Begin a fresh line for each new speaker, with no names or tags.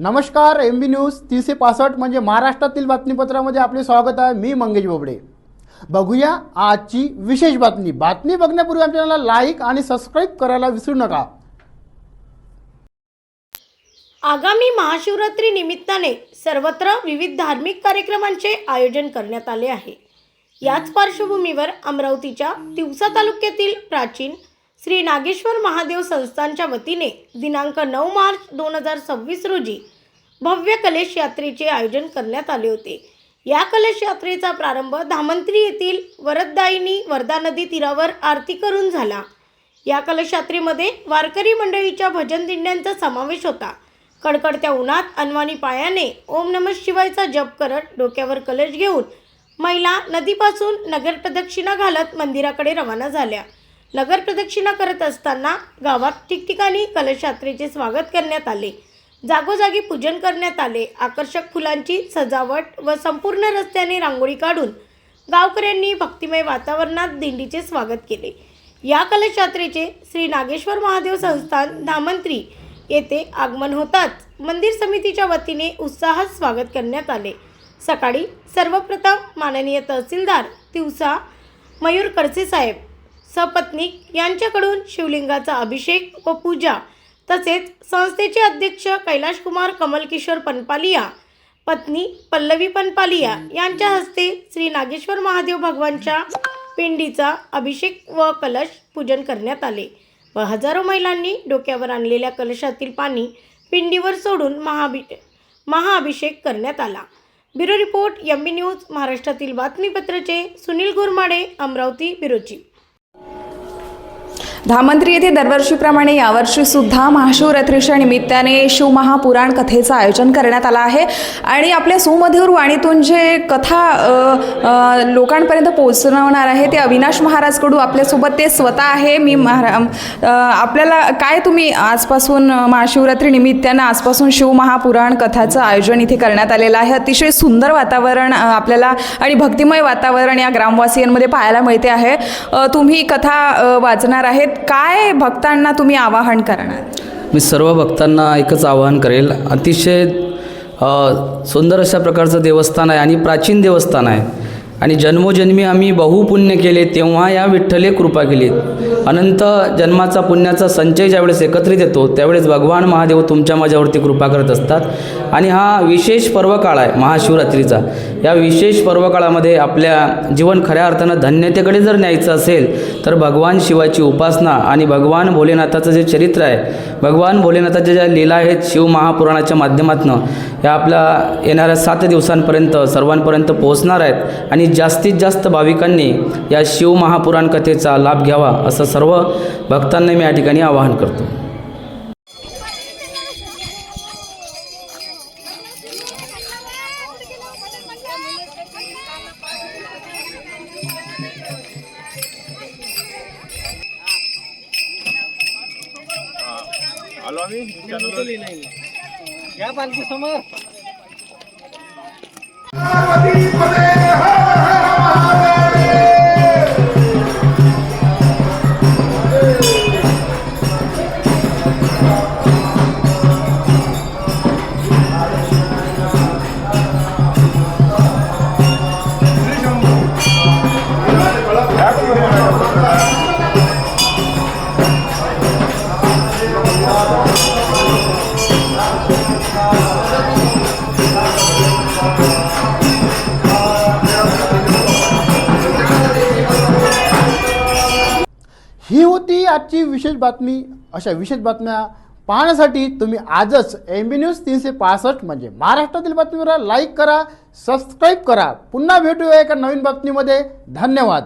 नमस्कार M B news तीनशे पासष्ट म्हणजे महाराष्ट्रातील बातमीपत्रामध्ये आपले स्वागत आहे. मी मंगेश बोबडे. बघूया आजची विशेष बातमी. बातमी बघण्यापूर्वी आमच्या चॅनलला लाईक आणि सबस्क्राईब करायला विसरू नका.
आगामी महाशिवरात्री निमित्ताने सर्वत्र विविध धार्मिक कार्यक्रमांचे आयोजन करण्यात आले आहे. याच पार्श्वभूमीवर अमरावतीच्या तिवसा तालुक्यातील प्राचीन श्री नागेश्वर महादेव संस्थानच्या वतीने दिनांक नऊ मार्च दोन हजार सव्वीस रोजी भव्य कलश यात्रेचे आयोजन करण्यात आले होते. या कलश यात्रेचा प्रारंभ धामंत्री येथील वरददायिनी वर्धा नदी तीरावर आरती करून झाला. या कलश यात्रेमध्ये वारकरी मंडळीच्या भजन दिंड्यांचा समावेश होता. कडकडत्या उन्हात अनवाणी पायाने ओम नम शिवायचा जप करत डोक्यावर कलश घेऊन महिला नदीपासून नगर प्रदक्षिणा घालत मंदिराकडे रवाना झाल्या. नगर प्रदक्षिणा करत असताना गावात ठिकठिकाणी कलशयात्रेचे स्वागत करण्यात आले. जागोजागी पूजन करण्यात आले. आकर्षक फुलांची सजावट व संपूर्ण रस्त्याने रांगोळी काढून गावकऱ्यांनी भक्तिमय वातावरणात दिंडीचे स्वागत केले. या कलशयात्रेचे श्री नागेश्वर महादेव संस्थान धामंत्री येथे आगमन होताच मंदिर समितीच्या वतीने उत्साहात स्वागत करण्यात आले. सकाळी सर्वप्रथम माननीय तहसीलदार तिवसा मयूर कडसे साहेब सपत्नीक यांच्याकडून शिवलिंगाचा अभिषेक व पूजा तसेच संस्थेचे अध्यक्ष कैलाश कुमार कमलकिशोर पनपालिया पत्नी पल्लवी पनपालिया यांच्या हस्ते श्री नागेश्वर महादेव भगवानच्या पिंडीचा अभिषेक व कलश पूजन करण्यात आले व हजारो महिलांनी डोक्यावर आणलेल्या कलशातील पाणी पिंडीवर सोडून महाभि महाअभिषेक करण्यात आला. Bureau report M B news महाराष्ट्रातील बातमीपत्राचे सुनील गुरमाडे अमरावती ब्युरोची
धामंत्री येथे दरवर्षीप्रमाणे यावर्षी सुद्धा महाशिवरात्रीच्या निमित्ताने शिवमहापुराण कथेचं आयोजन करण्यात आलं आहे. आणि आपल्या सुमधुर वाणीतून जे कथा लोकांपर्यंत पोहोचवणार आहे ते अविनाश महाराजकडू आपल्यासोबत ते स्वतः आहे. मी महारा आपल्याला काय तुम्ही आजपासून महाशिवरात्री निमित्तानं आजपासून शिवमहापुराण कथाचं आयोजन इथे करण्यात आलेलं आहे? अतिशय सुंदर वातावरण आपल्याला आणि भक्तिमय वातावरण या ग्रामवासियांमध्ये पाहायला मिळते आहे. तुम्ही कथा वाचणार आहे. आहेत. काय भक्तांना तुम्ही आवाहन करणार?
मी सर्व भक्तांना एकच आवाहन करेल. अतिशय सुंदर अशा प्रकारचं देवस्थान आहे आणि प्राचीन देवस्थान आहे. आणि जन्मोजन्मी आम्ही बहुपुण्य केले तेव्हा या विठ्ठले कृपा केली अनंत जन्माचा पुण्याचा संचय ज्यावेळेस एकत्रित येतो त्यावेळेस भगवान महादेव तुमच्या माझ्यावरती कृपा करत असतात. आणि हा विशेष पर्वकाळ आहे महाशिवरात्रीचा. या विशेष पर्वकाळामध्ये आपल्या जीवन खऱ्या अर्थानं धन्यतेकडे जर न्यायचं असेल तर भगवान शिवाची उपासना आणि भगवान भोलेनाथाचं जे चरित्र आहे भगवान भोलेनाथाच्या ज्या लीला आहेत शिव महापुराणाच्या माध्यमातून या आपल्या येणाऱ्या सात दिवसांपर्यंत सर्वांपर्यंत पोहोचणार आहेत. आणि जास्तीत जास्त भाविकांनी या शिव महापुराण कथेचा लाभ घ्यावा असं सर्व भक्तांना मी या ठिकाणी आवाहन करतो.
ही. I'm a ah, ah, आजची विशेष बातमी अशा विशेष बातम्या पाहण्यासाठी तुम्ही आजच एम बी न्यूज तीनशे पासष्ट म्हणजे महाराष्ट्रातील बातमीवर लाईक करा सबस्क्राईब करा. पुन्हा भेटूया एका नवीन बातमीमध्ये. धन्यवाद.